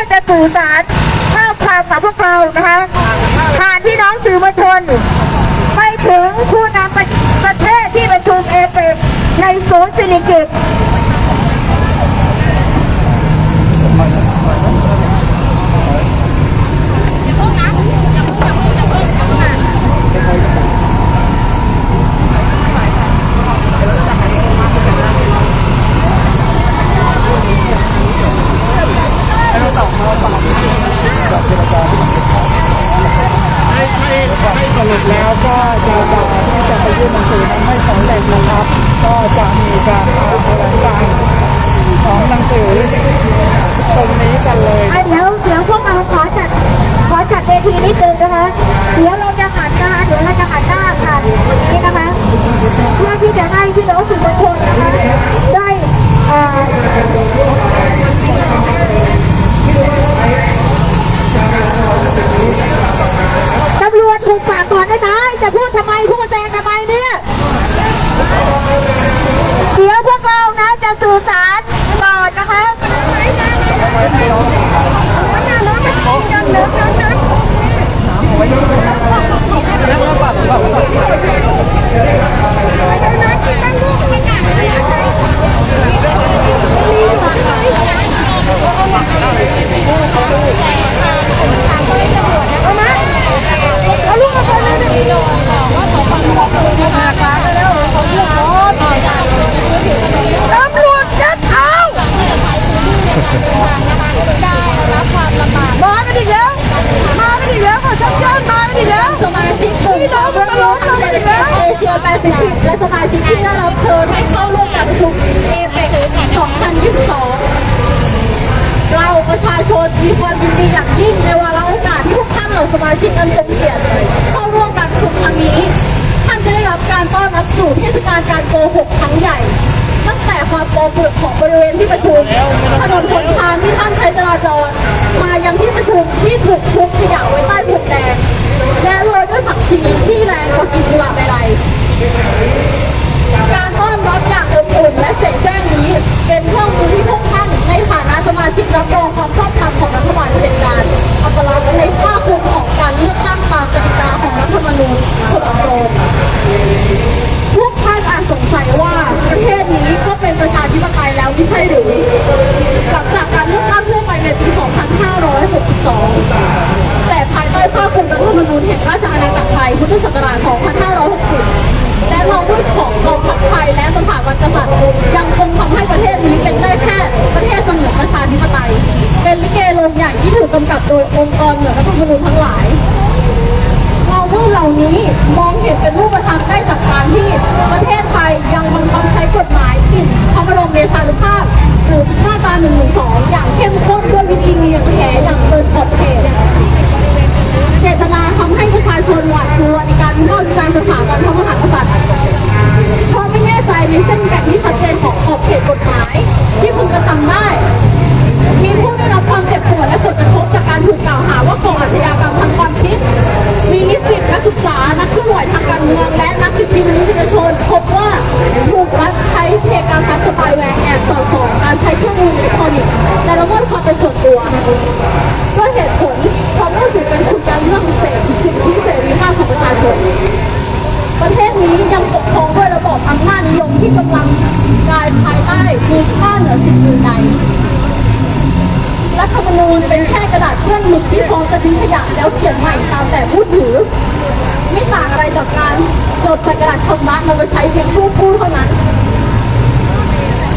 อจะสื่อสารข้อความกับพวกเรานะคะผ่านพี่น้องสื่อมวลชนไปถึงผู้นำประเทศที่ประชุมเอเปกในศูนย์สิริกิต องค์กรเหนือรัฐธรรมนูญทั้งหลายเงามืดเหล่านี้มองเห็นเป็นรูปธรรมได้จากการที่ประเทศไทยยังบังคับใช้กฎหมายถิ่นพระบรมเดชานุภาพหรือมาตรา112อย่างเข้มข้นด้วยวิธีเลียงแผลอย่างเกินขอบเขตเจตนาทำให้ประชาชนหวาดกลัวในการวิพากษ์วิจารสถาบันพระมหากษัตริย์เพราะไม่แน่ใจในเส้นแบ่งที่ชัดเจนของขอบเขตกฎหมาย ที่พึงกระทำได้ มีผู้ได้รับความเจ็บปวดและผลกระทบจาก การถูกกล่าวหาว่าก่ออาชญากรรมทางความคิด มีนิสิตนักศึกษานักเคลื่อนไหวทางการเมืองและนักสิทธิมนุษยชน พบว่าถูกรัฐใช้เพการทัสปายแวร์แอบสอดส่องการใช้เครื่องมืออิเล็กทรอนิกส์และละเมิดความเป็นส่วนตัวด้วยเหตุผลความรู้สึกเป็นคุณการเรื่องเสรีสิทธิเสรีภาพของประชาชนประเทศนี้ยังปกครองด้วยระบอบอำนาจนิยมที่กำลังกลายภายใต้มีค่าเหนือสิ่งอื่นใด รัฐธรรมนูญเป็นแค่กระดาษเปื้อนหมึกที่พร้อมจะทิ้งขยะแล้วเขียนใหม่ตามแต่พูดถือ ไม่ต่างอะไรจากการจดใส่กระดาษชำระมาไปใช้เพียงชั่วครู่เท่านั้น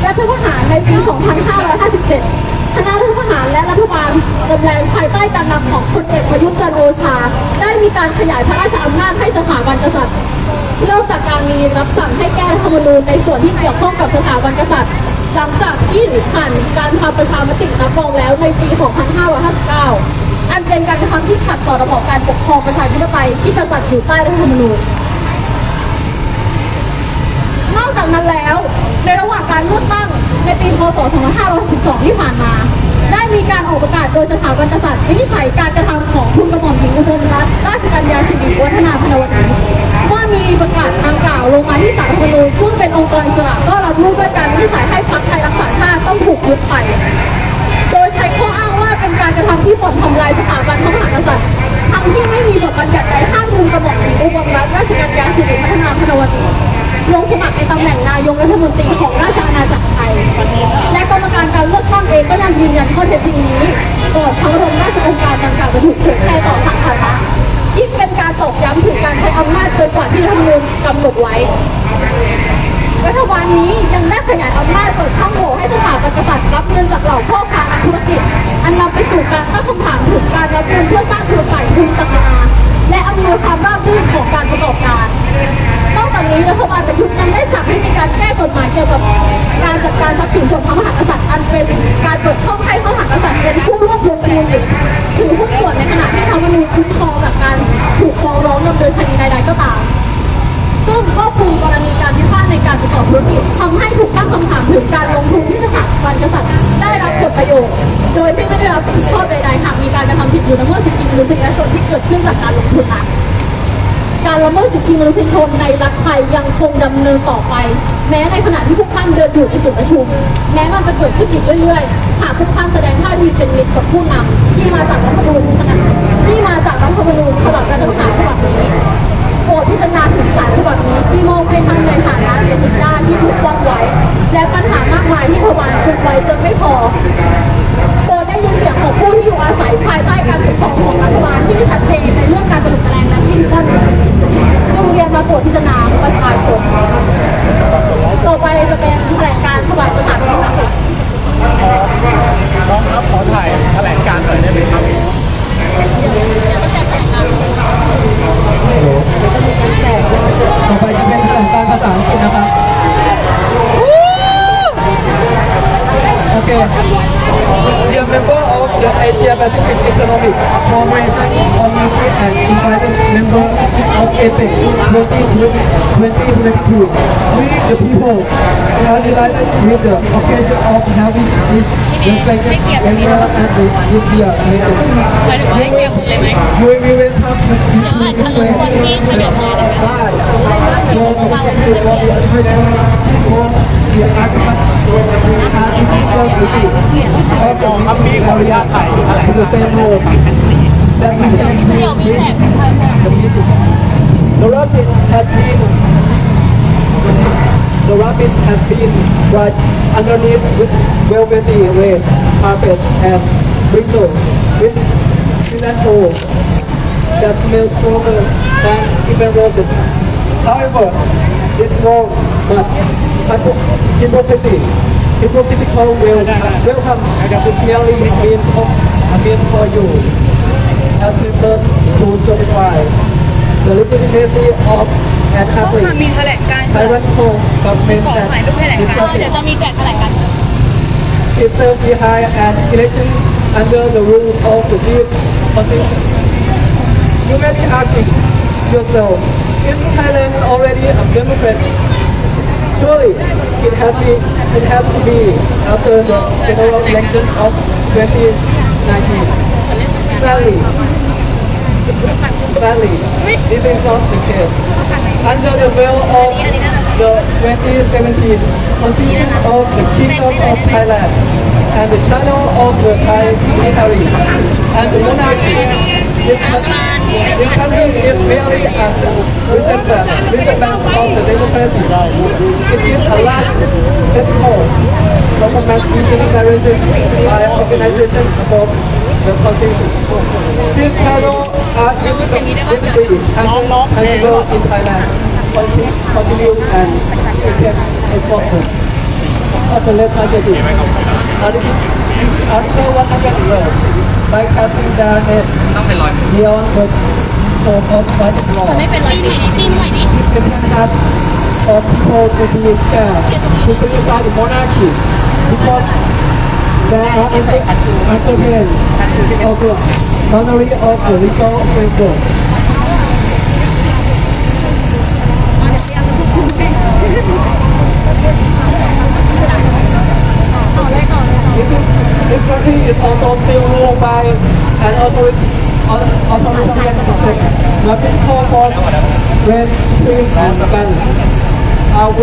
รัฐประหารในปี 2557 คณะรัฐประหารและรัฐบาลกำแรงภายใต้การนำของพลเอกประยุทธ์จันทร์โอชา ได้มีการขยายพระราชอำนาจให้สถาบันกษัตริย์ เริ่มจากการมีรับสั่งให้แก้รัฐธรรมนูญในส่วนที่เกี่ยวข้องกับสถาบันกษัตริย์ หลังจากที่ผ่านการทำประชามติรับรองแล้วในปี 2559 อันเป็นการกระทำที่ขัดต่อระบอบการปกครองประชาธิปไตยที่กษัตริย์อยู่ใต้รัฐธรรมนูญนอกจากนั้นแล้ว ในระหว่างการเลือกตั้งในปี พศ 2562ที่ผ่านมา ได้มีการออกประกาศโดยสถาบันกษัตริย์วินิจฉัยการกระทำของคุณกระหม่อมหญิงอุบลรัตนราชกัญญาสิริวัฒนาพนวดี มีประกาศทางกล่าวลงมาที่สารรันูญซึ่งเป็นองค์กรอิสราก็รับรู้ด้วยกันที่สายให้พักไทยรักษาชาติต้องถูกยุบไป โดยใช้ข้ออ้างว่าเป็นการกระทำที่บ่อนทำลายสถาบันพระมหากษัตริย์ทั้งที่ไม่มีบทบัญญัติใดห้ามมูลกระบม่อมหญิงอุบลรัฐราชกัญญาสิริพัฒนาพนวดีลงสมัครในตำแหน่งนายกรัฐมนตรีของราชอาณาจักรไทย และกรรมการการเลือกตั้งเองก็ยังยืนยันข้อเท็จจริงนี้ก่อนพระบรมราชองค์การดังกล่าวจะถูกเผยแพร่ต่อสาธารณะยิ่งเป็น ตอกย้ำถึงการใช้อำนาจเกินกว่าที่รัฐธรรมนูญกำหนดไว้ รัฐบาลนี้ยังได้ขยายอำนาจเปิดช่องโหว่ให้สถาบันกษัตริย์รับเงินจากเหล่าพ่อค้านักธุรกิจ อันนำไปสู่การตั้งคำถามถึงการรับเงินเพื่อสร้างเครือข่ายทุนสภาและอำนวยความราบรื่นของการประกอบการนอกจากนี้รัฐบาลประยุทธ์ยังได้สั่งให้มีการแก้กฎหมายเกี่ยวกับการจัดการทรัพย์สินส่วนพระมหากษัตริย์อันเป็นการเปิดช่องให้พระมหากษัตริย์เป็นผู้ร่วมลงทุนถือหุ้นส่วนในขณะที่ธรรมนูญคุ้มครองจากการ ฟ้องร้องดำเนินคดีใดๆก็ตาม ซึ่งครอบคลุมกรณีการพิพาทในการประกอบธุรกิจทำให้ถูกตั้งคำถามถึงการลงทุนที่สถาบันกษัตริย์ได้รับผลประโยชน์ โดยที่ไม่ได้รับผิดชอบใดๆหากมีการกระทำผิดอยู่ละเมิดสิทธิมนุษยชนที่เกิดขึ้นจากการลงทุนนั้นการละเมิดสิทธิมนุษยชนในรัฐไทยยังคงดำเนินต่อไป แม้ในขณะที่พวกท่านเดินอยู่ในศูนย์ประชุม แม้มันจะเกิดขึ้นอีกเรื่อยๆ หากพวกท่านแสดงท่าทีเป็นมิตรกับผู้นำที่มาจากรัฐธรรมนูญขณะที่มาจากรัฐธรรมนูญฉบับรัฐประหารฉบับนี้โปรดพิจารณาถึงสารฉบับนี้ที่มอบให้ท่านในฐานะเป็นอีกด้านที่ถูกต้องไว้ และปัญหามากมายที่ทวารคุมไว้จนไม่พอโปรดได้ยินเสียงของผู้ที่อยู่อาศัยภายใต้การปกครองของรัฐบาลที่ชัดเจนในเรื่องการตลุกตะแลงและพิมพ์ป้นจงเรียนมาโปรดพิจารณาประชาชน ต่อไปจะเป็นแถลงการฉบับภาษาอังกฤษนะคะน้องครับขอถ่ายแถลงการหน่อยได้ไหมครับเดี๋ยวเดี๋ยวจะแจกแถลงการต่อไปจะเป็นแถลงการภาษาอังกฤษนะครับโอเค Dear member of the Asia Pacific Economic Cooperation Community and invited member of APEC 2022, we the people are delighted with the occasion of having this respected annual and this year meeting. We will welcome the people to for the the rabbits have the rabbit has been uh, the rabbit has been uh, brushed uh, underneath with velvety red carpet and brittle with cilantro that smells stronger than even roses. However, this wall must hypocrisy. Hypocritical will welcome the smelly means of mean for you as members to justify the legitimacy of an ต้อง athlete. ทำมีแถลงการณ์ tyrannical government ขอ that ถ่ายรูปแถลงการณ์เดี๋ยวจะมีแจกแถลงการณ์ itself behind an election under the rule of the deep constitution. You may be asking yourself, is Thailand already a democracy? Surely it has it has to be after the general election of 2019. Sadly, sadly, this is not the case. Under the veil of the 2017 Constitution of the Kingdom of Thailand and the channel of the Thai military and the monarchy, This, this country is merely a resemblance, resemblance of the democracy. It is a large political government usually narrated by organizations above the constitution. These channels are easily handled in Thailand, continue continue and became important. Article 112. Article 112. By casting their net beyond the scope of private law. ไม่เป็นไรพี่พี่หน่วยนี้ Different types of people to be scared to criticize the monarchy because there are uncertainty of the boundary of the legal framework. This, is, this country is also still ruled by an authority, uh, authoritarian system. The physical force when stream and balance are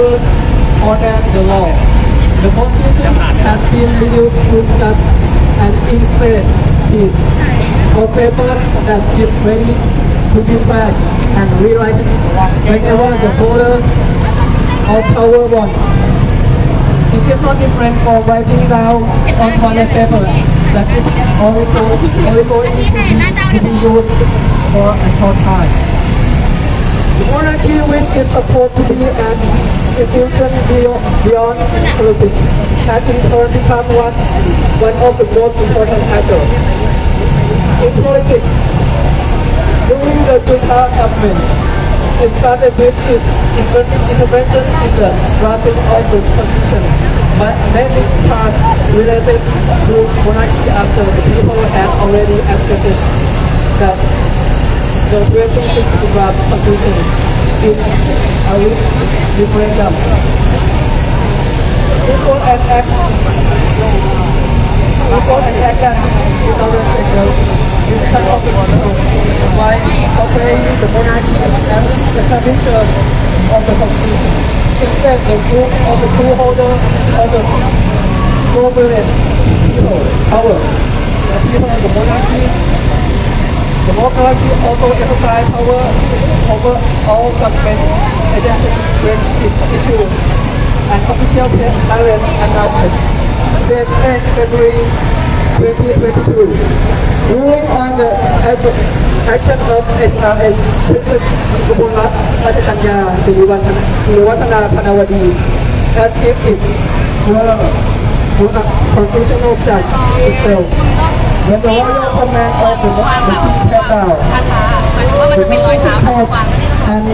than the law. The constitution has been reduced to just instead of paper that is ready to be fast and rewrite whenever the holder of power wants. It is not different from writing down on toilet paper that is only for only for it to be used for a short time. The monarchy which is supposed to be an institution beyond, politics has in turn become one, one of the most important actors. In politics, during the Junta government, it started with its inter- intervention in the drafting of the constitution, but many parts related to monarchy after the people had already accepted that the 26 draft constitution in a referendum. Before an act, before an act that 2006 in terms of the by the and the tradition of the the of the two holders of the sovereign people power, the monarchy also exercise power over all when it issues an official announcement dated 8 February 2022. Ruling on the action of HRS Princess Kubulat Rajatanya Sriwattana Panawadi as if it were were a constitutional judge itself. When the royal command of the the king stepped down, the จะมีรอยเท้า Constitution ตรง Court วาง and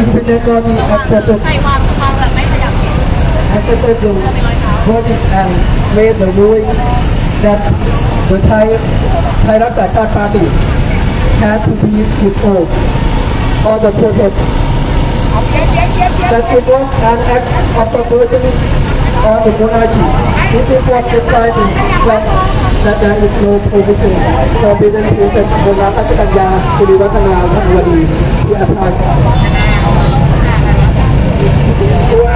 independent body accepted accepted the verdict and made the ruling that the Thai Thai Raksa Chart Party had to be dissolved or the protest that it was an act of subversion on the monarchy. This is what decided that, that there is no provision for President Princess Bonaparte Kanya Suriwattana Bhanwadi to apply to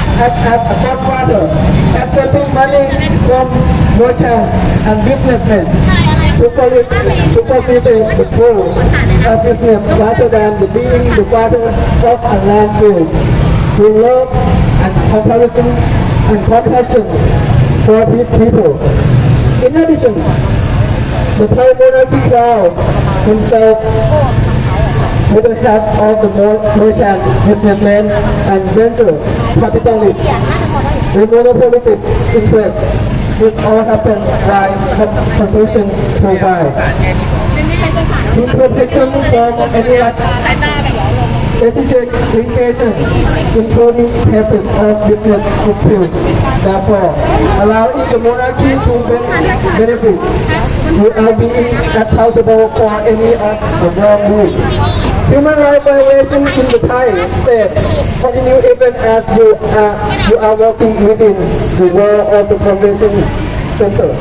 as a godfather, accepting money from merchants and businessmen to facilitate to facilitate the flow of business rather than the being the father of a landfill. We love and comparison and compassion for these people. In addition, the Thai monarchy crown himself with the help of the mer- merchant, businessmen, and venture capitalists, the monopolistic interest, which all happen by con- constitution provide. In protection from any efficient litigation, including cases of business dispute. Therefore, allowing the monarchy to ben- benefit are being accountable for any of the wrong wrongdoing. Human rights violations in the Thai state continue even as you are, you are working within the world of the convention center.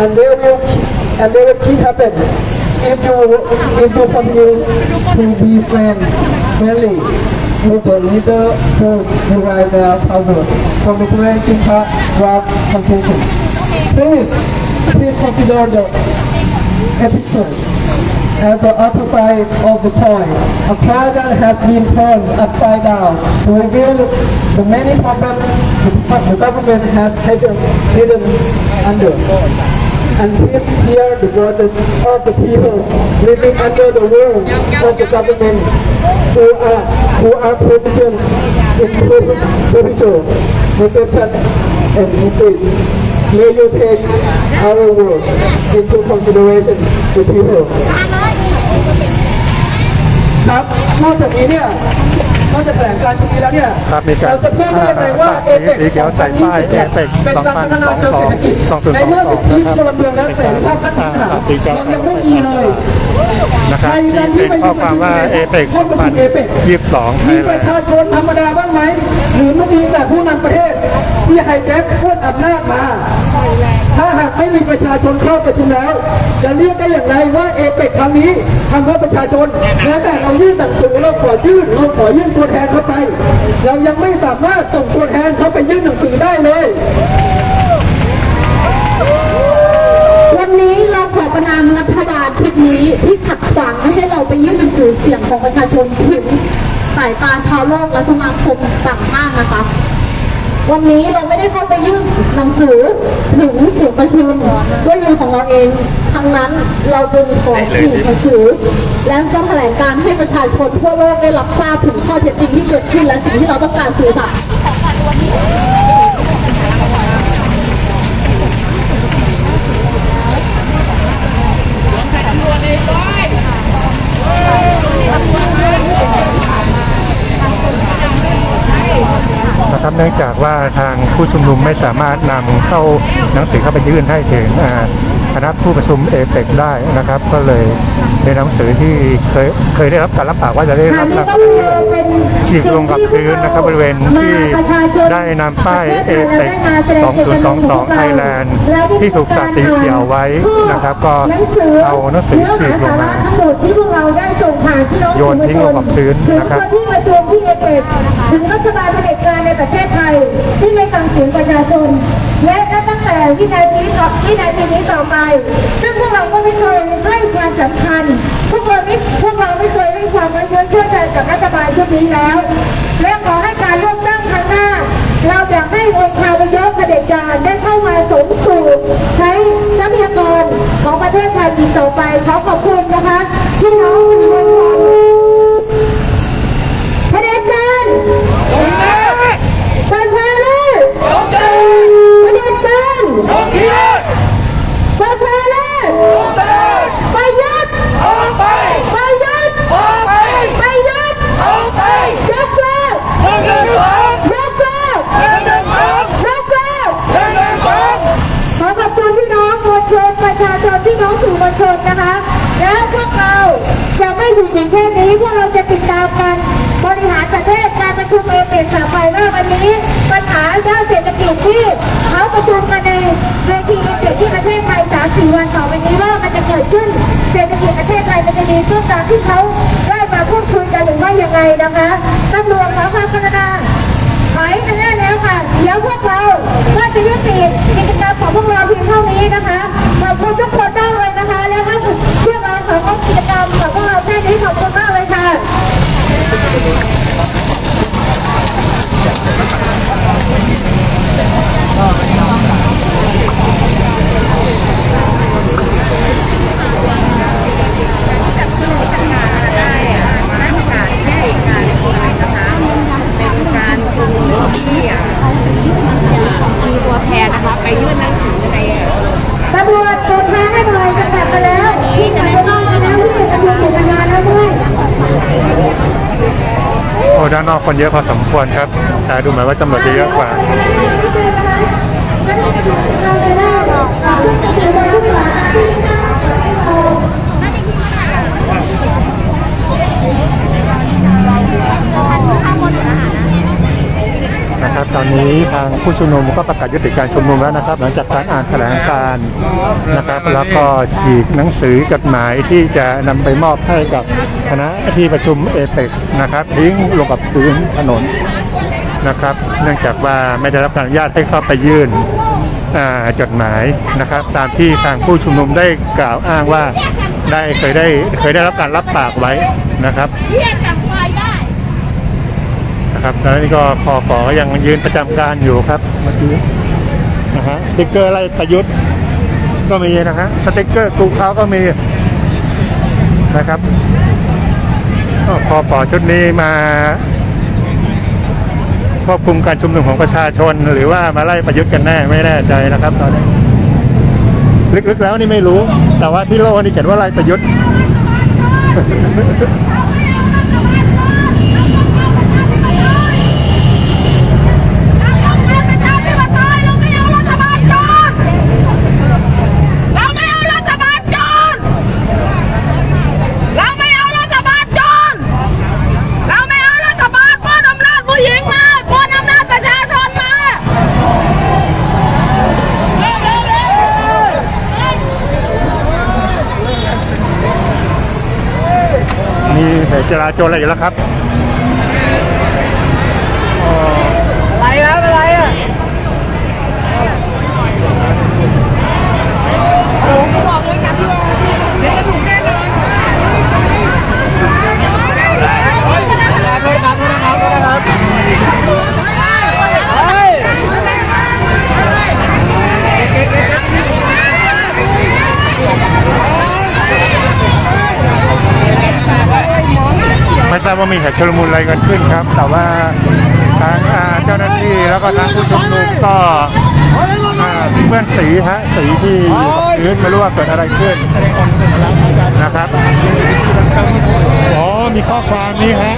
And they will, and they will keep happening if you, if you continue to be friend, friendly with the leader who derive their power from the Chimpa draft constitution. Please, please consider the episode as the other side of the coin, a coin that has been turned upside down to reveal the many problems the, government has taken hidden under. And please hear the voices of the people living under the rule of the government who are who are provisioned in provincial reception and usage. May you take our word into consideration, the people. ครับนอกจากนี้เนี่ยนอกจากแถลงการชุดนี้แล้วเนี่ยครับมีการเราจะเพิ่มได้ยังไงว่าอ่าเอเปกสีเขียวใส่ป้าย Apex เป็นการพัฒนาเชิงเศรษฐกิจ2022ในเมื่อสิทธิพลเมืองและเสรีภาพขั้นพื้นฐานอ่าตีกลางมันยังไม่มีเลย นะครับที่เป็นข้อความว่าเอเปก2022ไทมียปแลระนด์ชาชนธรรมดาบ้างไหมหรือไม่มีแต่ผู้นำประเทศ ที่ไฮแจ็คพ้นอำนาจมา ถ้าหากไม่มีประชาชนเข้าประชุมแล้ว จะเรียกได้อย่างไรว่าเอเปกครั้งนี้ทำเพื่อประชาชนแม้แต่เรายื่นหนังสือเราขอยื่นเราขอยื่นตัวแทนเข้าไป เรายังไม่สามารถส่งตัวแทนเข้าไปยื่นหนังสือได้เลย วันนี้เราขอประนามรัฐบาลชุดนี้ที่ขัดขวางไม่ให้เราไปยื่นหนังสือเสียงของประชาชนถึงสายตาชาวโลกและสมาคมต่างชาตินะคะ วันนี้เราไม่ได้เข้าไปยื่นหนังสือถึงเสียงประชุมด้วยมือของเราเองทั้งนั้นเราจึงขอฉีกหนังสือ และจะแถลงการให้ประชาชนทั่วโลกได้รับทราบถึงข้อเท็จจริงที่เกิดขึ้นและสิ่งที่เราต้องการสื่อสาร นะครับ เนื่องจากว่าทางผู้ชุมนุมไม่สามารถนำเข้าหนังสือเข้าไปยื่นให้ถึงอ่า คณะผู้ประชุมเอเปกได้นะครับ ก็เลยเป็นหนังสือที่เคยเคยได้รับการรับปากว่าจะได้รับการฉีกลงกับพื้นนะครับบริเวณที่ได้นำป้ายเอเปก2022ไทยแลนด์ที่ถูกตัดสีเขียวไว้นะครับ ก็เอาหนังสือฉีกลงมาทั้งหมดที่พวกเราได้ส่งผ่านที่น้องโยนทิ้งลงกับพื้นถึงนะครับคนที่ประชุมที่เอเปกถึงรัฐบาลเผด็จการในประเทศไทยที่ไม่ฟังเสียงประชาชน และตั้งแต่วินาทีต่อวินาทีนี้ต่อไป ซึ่งพวกเราก็ไม่เคยให้ความสำคัญ พวกเราไม่พวกเราไม่เคยให้ความไว้เนื้อเชื่อใจกับรัฐบาลชุดนี้แล้ว และขอให้การเลือกตั้งครั้งหน้า เราอยากให้องค์คาพยพเผด็จการได้เข้ามาสมสู่ใช้ทรัพยากรของประเทศไทยอีกต่อไปขอขอบคุณนะคะที่น้องานเศรษฐกิจที่เขาประชุมกันในเวทีเอเปกที่ประเทศไทยสามสี่วันต่อไปนี้ว่ามันจะเกิดขึ้นเศรษฐกิจประเทศไทยมันจะดีขึ้นตามที่เขาได้มาพูดคุยกันหรือว่ายังไงนะคะตำรวจขอความกรุณาถอยกันได้แล้วค่ะเดี๋ยวพวกเราก็จะยุติกิจกรรมของพวกเราเพียงเท่านี้นะคะขอบคุณทุกคนมากเลยนะคะ แล้วก็เชื่อเราของกิจกรรมของพวกเราแค่นี้ขอบคุณมากเลยค่ะ มีตัวแทนนะคะ ไปยื่นหนังสือใน ตำรวจตรวจทางให้หน่อยจะกลับมาแล้วที่ไหนก็ต้องมาแล้วที่จะดูกิจการแล้วด้วย โอ้ด้านนอก คนเยอะพอสมควรครับแต่ดูเหมือนว่าตำรวจจะเยอะกว่า ตอนนี้ทางผู้ชุมนุมก็ประกาศยุติการชุมนุมแล้วนะครับ หลังจากการอ่านแถลงการนะครับ แล้วก็ฉีกหนังสือจดหมายที่จะนำไปมอบให้กับคณะที่ประชุมเอเปกนะครับ ทิ้งลงกับพื้นถนนนะครับ เนื่องจากว่าไม่ได้รับการอนุญาตให้เข้าไปยื่นจดหมายนะครับ ตามที่ทางผู้ชุมนุมได้กล่าวอ้างว่าได้เคยได้เคยได้รับการรับปากไว้นะครับ เที่ยสังไฟได้ นะครับแล้วนี่ก็คอฝอยังยืนประจำการอยู่ครับเมื่อกี้นะฮะสติ๊กเกอร์อะไรประยุทธ์ก็มีนะฮะสติ๊กเกอร์กูเขาก็มีนะครับก็คอฝอชุดนี้มาควบคุมการชุมนุมของประชาชน หรือว่ามาไล่ประยุทธ์กันแน่ไม่แน่ใจนะครับ ตอนนี้ลึกๆแล้วนี่ไม่รู้ แต่ว่าที่โลนี่เขียนว่าไล่ประยุทธ์ จราจรอะไรอยู่แล้วครับ อะไรครับอะไรอะโอ้โหบอกเลยจับที่ว่าเดี๋ยวจะถูกแน่นอนครับรถครับรถครับรถครับเฮ้ย ไม่ทราบว่ามีเหตุชุลมุนอะไรกันขึ้นครับ แต่ว่าทางเจ้าหน้าที่แล้วก็ทางผู้ชุมนุมก็เพื่อนสีฮะสีที่พื้นไม่รู้ว่าเกิดอะไรขึ้นนะครับอ๋อมีข้อความนี้ฮะ